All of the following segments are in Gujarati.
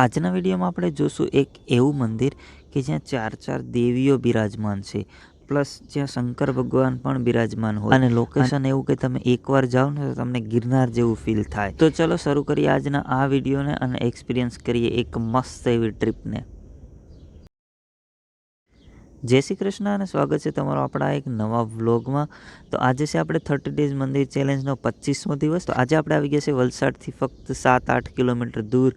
આજના વિડીયોમાં આપણે જોશું એક એવું મંદિર કે જ્યાં ચાર ચાર દેવીઓ બિરાજમાન છે. પ્લસ જ્યાં શંકર ભગવાન પણ બિરાજમાન હોય. અને લોકેશન એવું કે તમે એકવાર જાઓ ને તો તમને ગિરનાર જેવું ફીલ થાય. તો ચલો શરૂ કરીએ આજના આ વિડીયોને અને એક્સપિરિયન્સ કરીએ એક મસ્ત એવી ટ્રીપને જય શ્રી કૃષ્ણ અને સ્વાગત છે તમારો આપણા એક નવા વ્લોગમાં તો આજે છે આપણે થર્ટી ડેઝ મંદિર ચેલેન્જનો પચીસમો દિવસ. તો આજે આપણે આવી ગયા છે વલસાડથી ફક્ત સાત આઠ કિલોમીટર દૂર.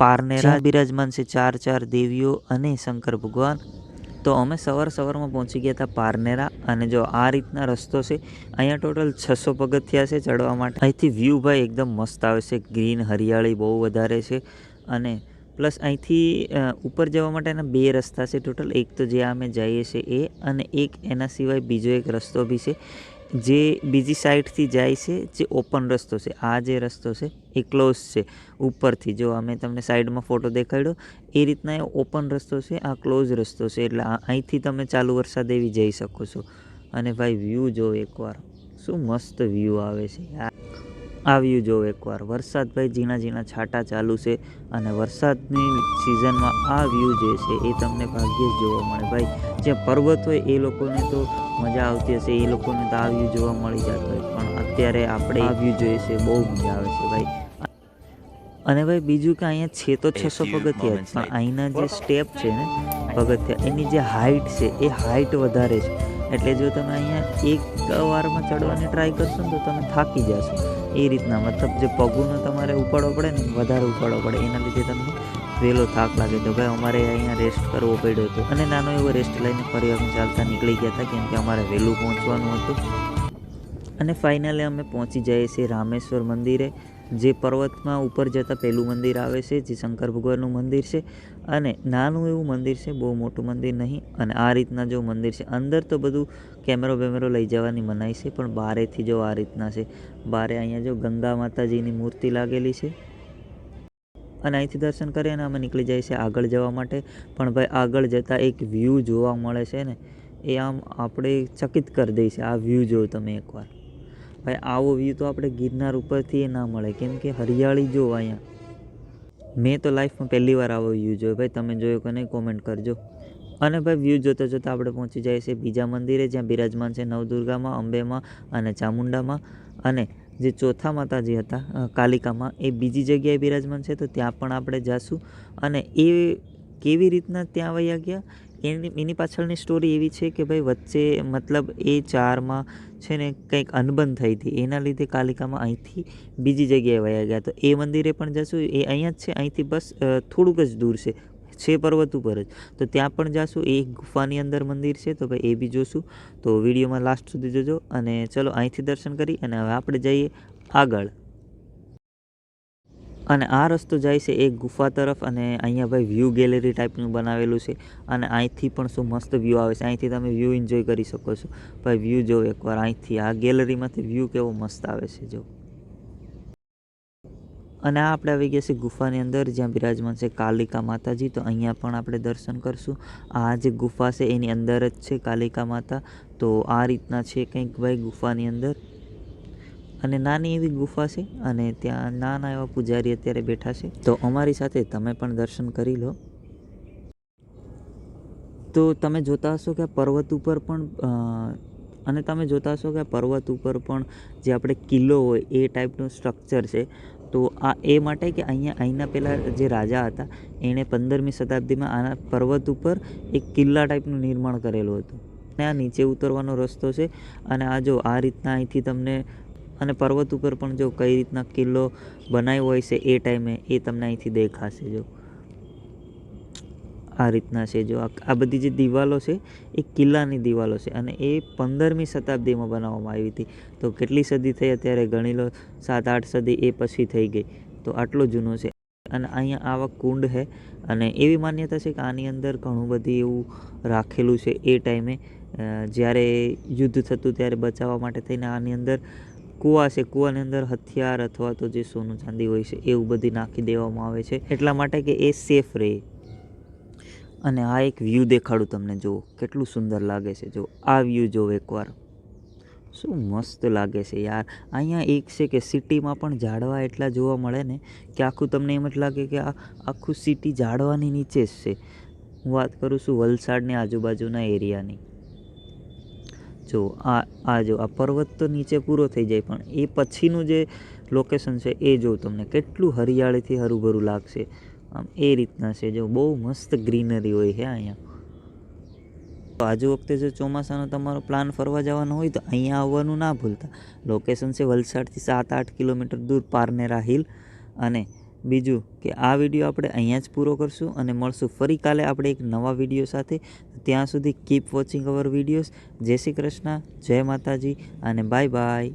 પારનેરા બિરાજમાન છે ચાર ચાર દેવીઓ અને શંકર ભગવાન. તો અમે સવાર સવારમાં પહોંચી ગયા હતા પારનેરા અને જો આ રીતના રસ્તો છે અહીંયા ટોટલ છસો પગથિયા છે ચડવા માટે. અહીંથી વ્યૂ ભાઈ એકદમ મસ્ત આવે છે ગ્રીન હરિયાળી બહુ વધારે છે અને પ્લસ અહીંથી ઉપર જવા માટેના બે રસ્તા છે ટોટલ એક તો જે અમે જઈએ છીએ એ અને એક એના સિવાય બીજો એક રસ્તો બી છે. જે બીજી સાઈડથી જાય છે, જે ઓપન રસ્તો છે, આ જે રસ્તો છે એ ક્લોઝ છે, ઉપરથી. જો અમે તમને સાઈડમાં ફોટો દેખાડ્યો, એ રીતના એ ઓપન રસ્તો છે, આ ક્લોઝ રસ્તો છે. એટલે અહીંથી તમે ચાલુ વરસાદ એવી જઈ શકો છો. અને ભાઈ, વ્યૂ જો એકવાર, શું મસ્ત વ્યૂ આવે છે યાર. આ વ્યૂ જો એકવાર. વરસાદ ભાઈ ઝીણા ઝીણા છાંટા ચાલુ છે અને વરસાદની સિઝનમાં આ વ્યૂ જે છે એ તમને ભાગ્યે જ જોવા મળે. ભાઈ જે પર્વત હોય એ લોકોને તો મજા આવતી હશે એ લોકોને તો આ વ્યૂ જોવા મળી જતો હોય. પણ અત્યારે આપણે આ વ્યૂ જોઈએ છે બહુ મજા આવે છે ભાઈ. અને ભાઈ બીજું કે અહીંયા છે તો છસો પગથિયા પણ અહીંના જે સ્ટેપ છે ને પગથિયા એની જે હાઇટ છે એ હાઇટ વધારે છે. એટલે જો તમે અહીંયા એક વારમાં ચડવાની ટ્રાય કરશો ને તો તમે થાકી જશો. એ રીતના, મતલબ જે પગુનો તમારે ઉપાડવો પડે ને, વધારે ઉપાડવો પડે, એના લીધે તમને વહેલો થાક લાગે. તો ભાઈ અમારે અહીંયા રેસ્ટ કરવો પડ્યો હતો. અને નાનો એવો રેસ્ટ લઈને ફરી અમે ચાલતા નીકળી ગયા હતા, કેમ કે અમારે વહેલું પહોંચવાનું હતું. અને ફાઇનલી અમે પહોંચી જઈએ છીએ રામેશ્વર મંદિરે. જે પર્વતમાં ઉપર જતાં પહેલું મંદિર આવે છે, જે શંકર ભગવાનનું મંદિર છે અને નાનું એવું મંદિર છે, બહુ મોટું મંદિર નહીં અને આ રીતના જો મંદિર છે. અંદર તો બધું કેમેરો બેમેરો લઈ જવાની મનાઈ છે, પણ બારેથી જો આ રીતના છે, બારે અહીંયા જો ગંગા માતાજીની મૂર્તિ લાગેલી છે અને અહીંથી દર્શન કરી અને અમે નીકળી જઈએ છીએ આગળ જવા માટે. પણ ભાઈ, આગળ જતાં એક વ્યૂ જોવા મળે છે ને, એ આમ આપણે ચકિત કરી દઈએ છે આ વ્યૂ જો તમે એકવાર. ભાઈ, આવો વ્યૂ તો આપણે ગિરનાર ઉપરથી ના મળે. કેમ કે હરિયાળી જો અહીંયા. મેં તો લાઈફમાં પહેલી વાર આવો વ્યૂ જોયો. ભાઈ, તમે જોયો કે નહીં કોમેન્ટ કરજો. અને ભાઈ વ્યૂ જોતાં જોતાં આપણે પહોંચી જઈએ છીએ બીજા મંદિરે, જ્યાં બિરાજમાન છે નવદુર્ગામાં, અંબેમાં અને ચામુંડામાં. અને જે ચોથા માતાજી હતા કાલિકામાં, એ બીજી જગ્યાએ બિરાજમાન છે, તો ત્યાં પણ આપણે જાશું. અને એ કેવી રીતના ત્યાં વયા ગયા? એની એની પાછળની સ્ટોરી એવી છે કે ભાઈ વચ્ચે મતલબ એ ચારમાં છે ને કંઈક અનબન થઈ હતી. એના લીધે કાલિકામાં અહીંથી બીજી જગ્યાએ વયા ગયા. તો એ મંદિરે પણ જશું. એ અહીંયા જ છે. અહીંથી બસ થોડુંક જ દૂર છે. છે પર્વત ઉપર જ. તો ત્યાં પણ જાશું. એ ગુફાની અંદર મંદિર છે. તો ભાઈ એ બી જોશું. તો વિડીયોમાં લાસ્ટ સુધી જોજો અને ચલો અહીંથી દર્શન કરી અને હવે આપણે જઈએ આગળ. અને આ રસ્તો જાય છે એક ગુફા તરફ અને અહીંયા ભાઈ વ્યૂ ગેલેરી ટાઈપનું બનાવેલું છે અને અહીંથી પણ શું મસ્ત વ્યૂ આવે છે. અહીંથી તમે વ્યૂ એન્જોય કરી શકો છો. ભાઈ વ્યૂ જો એકવાર અહીંથી આ ગેલેરીમાંથી વ્યૂ કેવો મસ્ત આવે છે જો. અને આ આપણે આવી ગયા છે ગુફાની અંદર જ્યાં બિરાજમાન છે કાલિકા માતાજી. તો અહીંયા પણ આપણે દર્શન કરશું. આ જે ગુફા છે એની અંદર જ છે કાલિકા માતા. તો આ રીતના છે કંઈક ભાઈ ગુફાની અંદર. અને નાની એવી ગુફા છે અને ત્યાં નાના એવા પૂજારી અત્યારે બેઠા છે. તો અમારી સાથે તમે પણ દર્શન કરી લો. તો તમે જોતા હશો કે પર્વત ઉપર પણ અને તમે જોતા હશો કે પર્વત ઉપર પણ જે આપણે કિલ્લો હોય એ ટાઈપનું સ્ટ્રક્ચર છે. તો આ એ માટે કે અહીંયા અહીંના પહેલાં જે રાજા હતા, એણે પંદરમી શતાબ્દીમાં આના પર્વત ઉપર એક કિલ્લા ટાઈપનું નિર્માણ કરેલું હતું. અને આ નીચે ઉતરવાનો રસ્તો છે. અને આ જો આ રીતના અહીંથી તમને અને પર્વત ઉપર પણ જો કઈ રીતના કિલ્લો બનાવ્યો હોય છે એ ટાઈમે એ તમને અહીંથી દેખાશે જો. આ રીતના છે જો. આ બધી જે દિવાલો છે એ કિલ્લાની દિવાલો છે અને એ પંદરમી શતાબ્દીમાં બનાવવામાં આવી હતી. તો કેટલી સદી થઈ? અત્યારે ગણી લો સાત, આઠ સદી એ પછી થઈ ગઈ. તો આટલો જૂનો છે. અને અહીંયા આવા કુંડ છે અને એવી માન્યતા છે કે આની અંદર ઘણું બધી એવું રાખેલું છે એ ટાઈમે. જ્યારે યુદ્ધ થતું ત્યારે બચાવવા માટે થઈને આની અંદર કૂવા છે, કૂવાની અંદર હથિયાર અથવા તો જે સોનું ચાંદી હોય છે, એવું બધી નાખી દેવામાં આવે છે. એટલા માટે કે એ સેફ રહે. અને આ એક વ્યૂ દેખાડું તમને, જુઓ, કેટલું સુંદર લાગે છે જો આ વ્યૂ જો એકવાર. શું મસ્ત લાગે છે યાર. અહીંયા એક છે કે સિટીમાં પણ ઝાડવા એટલા જોવા મળે ને કે આખું તમને એમ જ લાગે કે આ આખું સિટી ઝાડવાની નીચે જ છે. હું વાત કરું છું વલસાડની આજુબાજુના એરિયાની. જો આ આ જો, આ પર્વત તો નીચે પૂરો થઈ જાય, પણ એ પછીનું જે લોકેશન છે એ જો તમને કેટલું હરિયાળીથી હરુભરું લાગશે, આમ એ રીતના છે. જો બહુ મસ્ત ગ્રીનરી હોય છે અહીંયા. તો આજુ વખતે જો ચોમાસાનો તમારો પ્લાન ફરવા જવાનો હોય તો અહીંયા આવવાનું ના ભૂલતા. લોકેશન છે વલસાડથી સાત આઠ કિલોમીટર દૂર પારનેરા હિલ અને બીજું કે આ વીડિયો આપણે અહીંયા જ પૂરો કરશું અને મળશું. ફરી કાલે આપણે એક નવા વીડિયો સાથે. ત્યાં સુધી કીપ વોચિંગ અવર વિડીયોઝ જય શ્રી કૃષ્ણ જય માતાજી અને બાય બાય